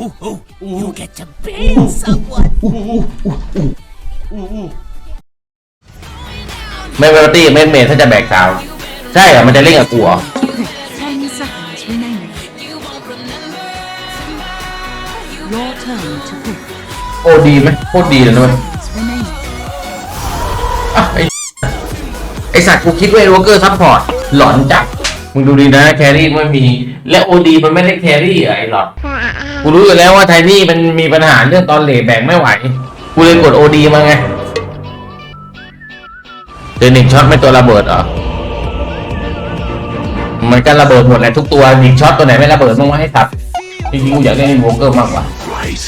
Ooh, ooh, you get to bang someone. ไม่เวลตี้ไม่เมทถ้าจะแบกสาว ใช่เหรอมันจะเล่นกับกูเหรอ Ten seconds remaining. Your turn to pick. โอ้ดีไหมโคตรดีเลยนะเว้ย Seconds remaining. อะไอไอสัตว์กูคิดว่าไอ้วอเกอร์ซัพพอร์ตหลอนจัดมึงดูดีนะแครี่ไม่มี และโอดีมันไม่ได้แครี่เหรอไอ้หลอด กูรู้อยู่แล้วว่าไทนี่มันมีปัญหาเรื่องตอนเหลทแบ่งไม่ไหว กูเลยกดโอดีมาไงเดยวหนึ่งช็อตไม่ตัวระเบิดเหรอมันก็ระเบิดหมดแหละทุกตัวหนึ่งช็อตตัวไหนไม่ระเบิดบ้างวะให้สับจริงๆกูอยากเล่นวอเกอร์มากกว่า Right.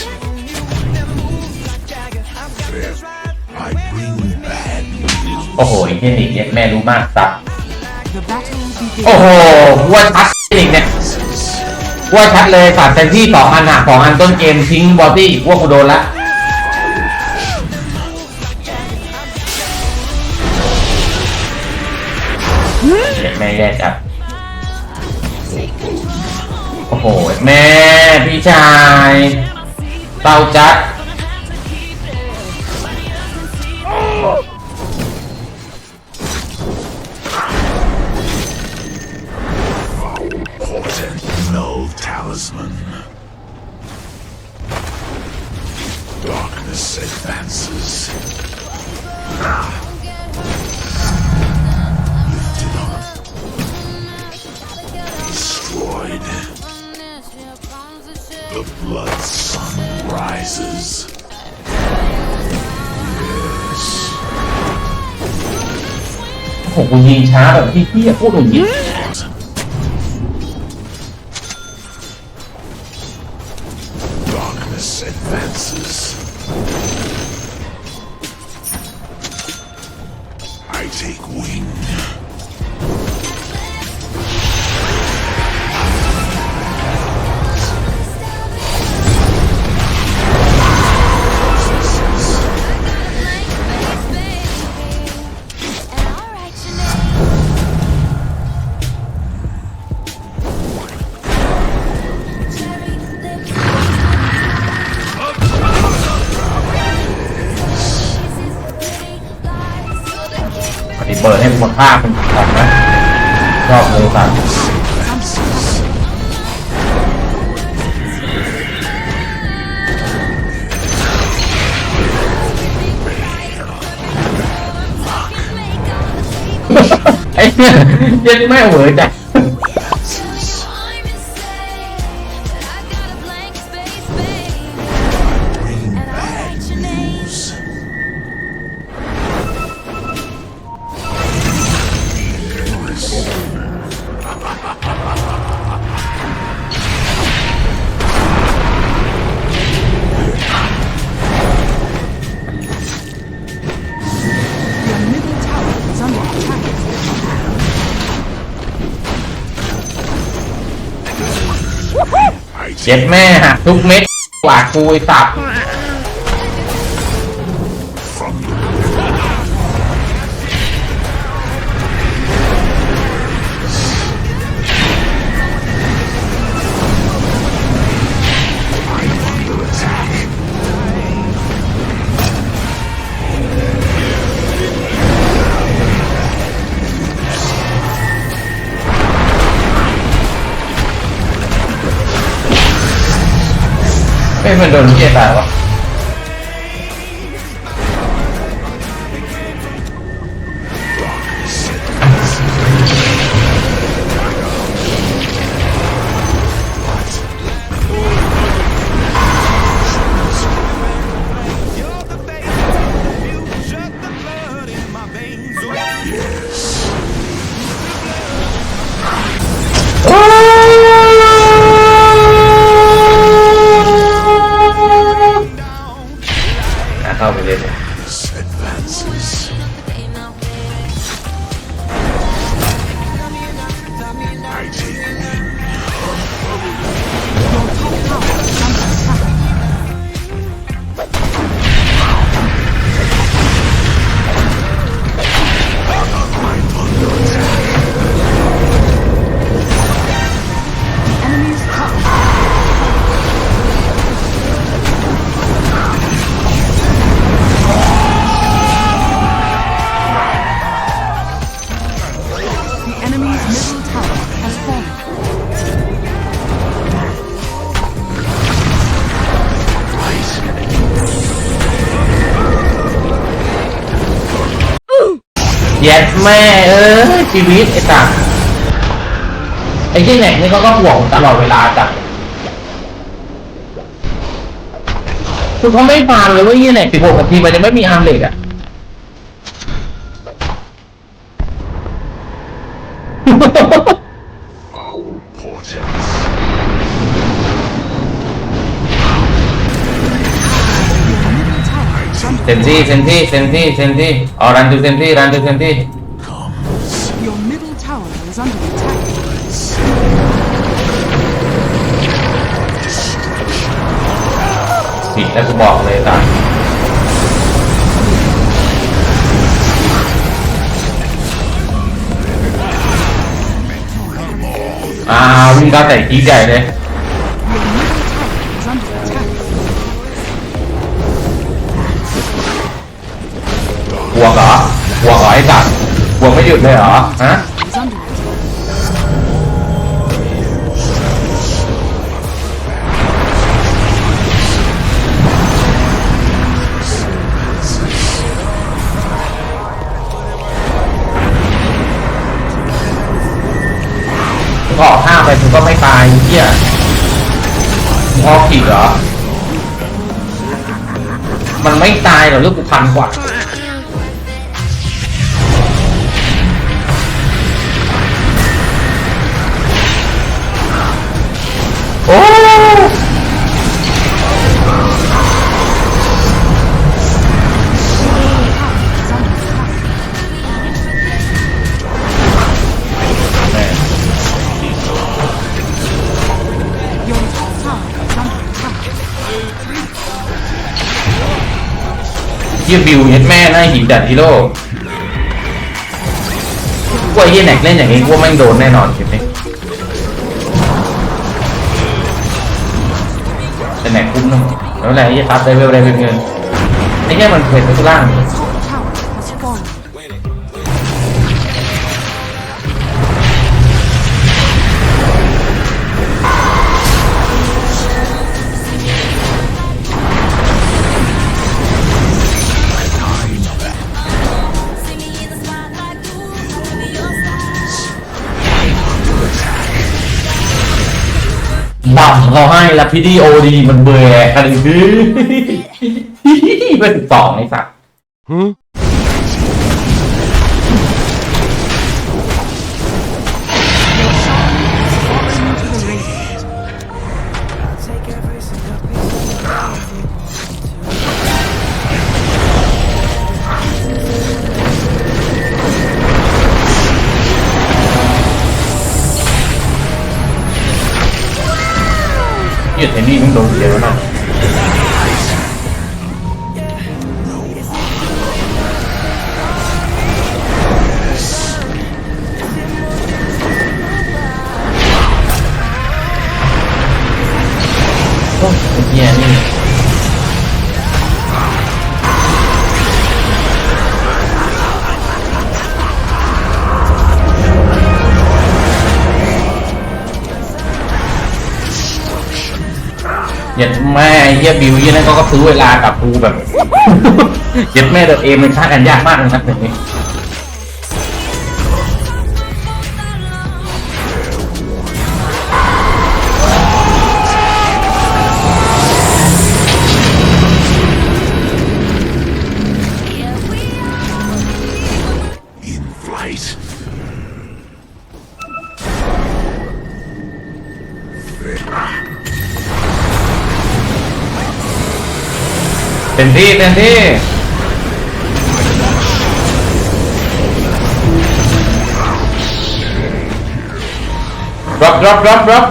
I bring bad news. โอ้โหไอ้เทคนิคเนี่ยแม่รู้มากสับ The battle begins. โอ้โหว่าชัดเทคนิคเนี่ย ว่าชัดเลยสัตว์เต็มที่สองอันหักสองอันต้นเกมทิ้งบอดี้ว่ากูโดนละเด็กแม่แย่จับโอ้โห แม่ พี่ชายเต้าจัด talisman. Darkness advances. Ah. Lifted up. Destroyed. The blood sun rises. Yes. โอ้โหกูยิงช้าแบบที่พี่พูดอย่างนี้ ปฏิเบิร์ดให้คุณค่าคุณออกนะชอบเลยสัตว์ไอ้เนี่ยเย็นไม่เหวอจ้ะ เจ็บแม่หักทุกเม็ดกว่ากูไอ้สัตว์ โดนเหี้ยตายวะ แย็ดแม่เออชีวิตไอ้สัสไอ้ที่แหนกนี่เขาก็ห่วงตลอดเวลาจ้ะคือเขาไม่ฟาร์มเลยว่ายี่แหนกสิบหกนาทีมันจะไม่มีอาร์มเหล็กอะ เซนที่เซนที่เซนที่เซนที่อ๋อรันดูเซนที่รันดูเซนที่ Your middle tower is under attack. ผิดแล้วกูบอกเลยตาอ่าวิ่งก้าวใส่กีใหญ่เลย บวกเหรอไอ้สัตว์บวกไม่หยุดเลยเหรอ ฮะ Is under attack. มึงออกห้าไปมึงก็ไม่ตายไอ้เหี้ยมึงออกผิดเหรอ มันไม่ตายหรอกเรื่องกูพันกว่า ฮียบิวเย็ดแม่หน้าหินดัดฮีโร่กว่าเฮียแหนกเล่นอย่างนี้กว่าไม่โดนแน่นอนคลิปนี้แต่แหนกคุ้มนะแล้วอะไรเฮียตับได้เวลอะไรเป็นเงินไอ้เฮียมันเพลทไปทุล่าง เขาให้แล้วพี่ดีโอดีมันเบื่ออะไรดื้อเป็นสองไอ้สัตว์ เฮียเทนนี่มึงโดนเดียวนะ เย็ดแม่เฮียบิวยี่นั่นก็ซื้อเวลากับกูแบบเย็ดแม่เดอะเอมมันฆ่ากันยากมากเลยนะแบบนี้ ต็มที่เต็มที่รับรับรับรับ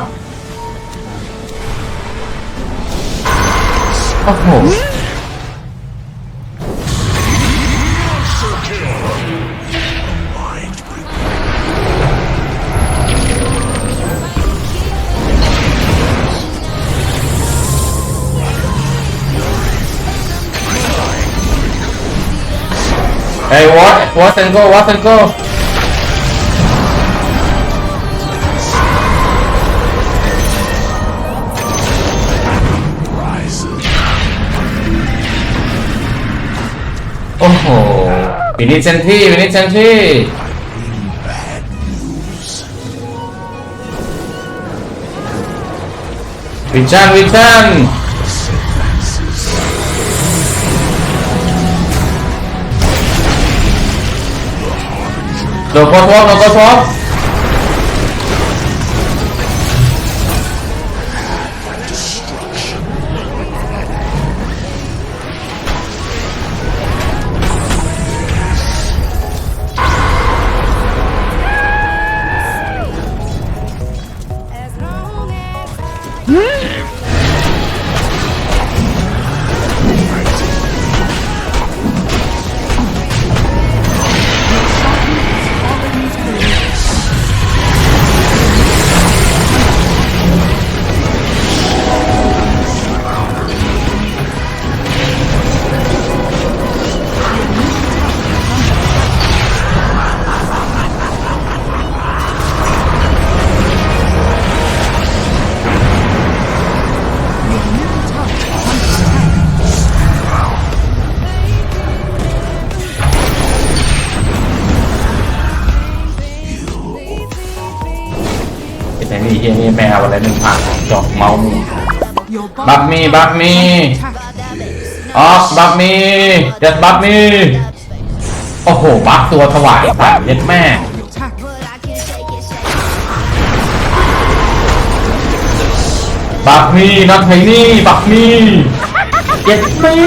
โอ้โห เฮ้ย what what and go what and go Rises. โอ้โหวินิจเซนที่วินิจเซน แมวอะไรหนึ่งพันจอกเมาส์บัฟมีบัฟมี่ออฟบัฟมีเด็ดบัฟมีโอ้โหบัฟตัวถวายสายเด็ดแม่บัฟมีนัทไทนี่บัฟมีเด็ดแม่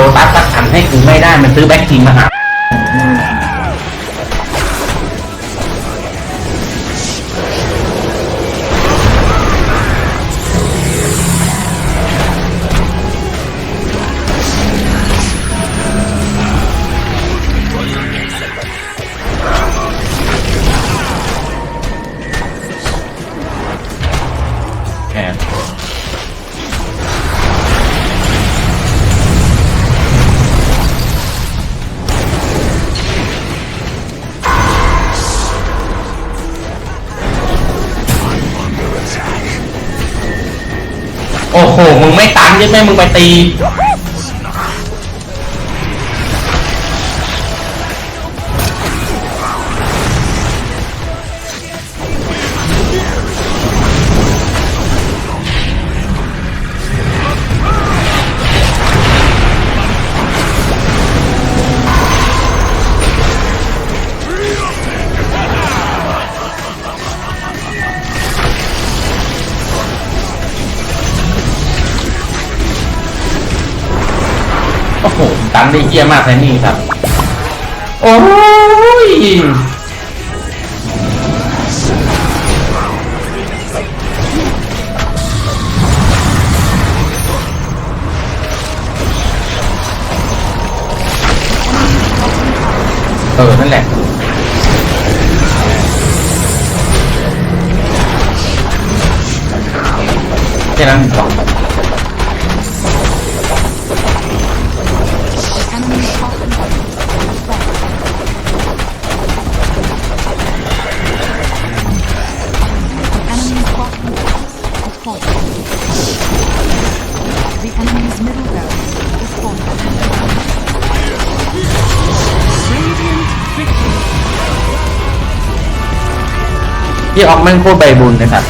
โลตัสสักคันให้กูไม่ได้มันซื้อแบ็คทีมมาหา ยึดแม่มึงไปตี ตันได้เยี่ยมากเลยนี่ครับ โอ้ยเออ นั่นแหละแค่นั้นพอ ที่ออกแม่งโคตรใบบุญนะครับ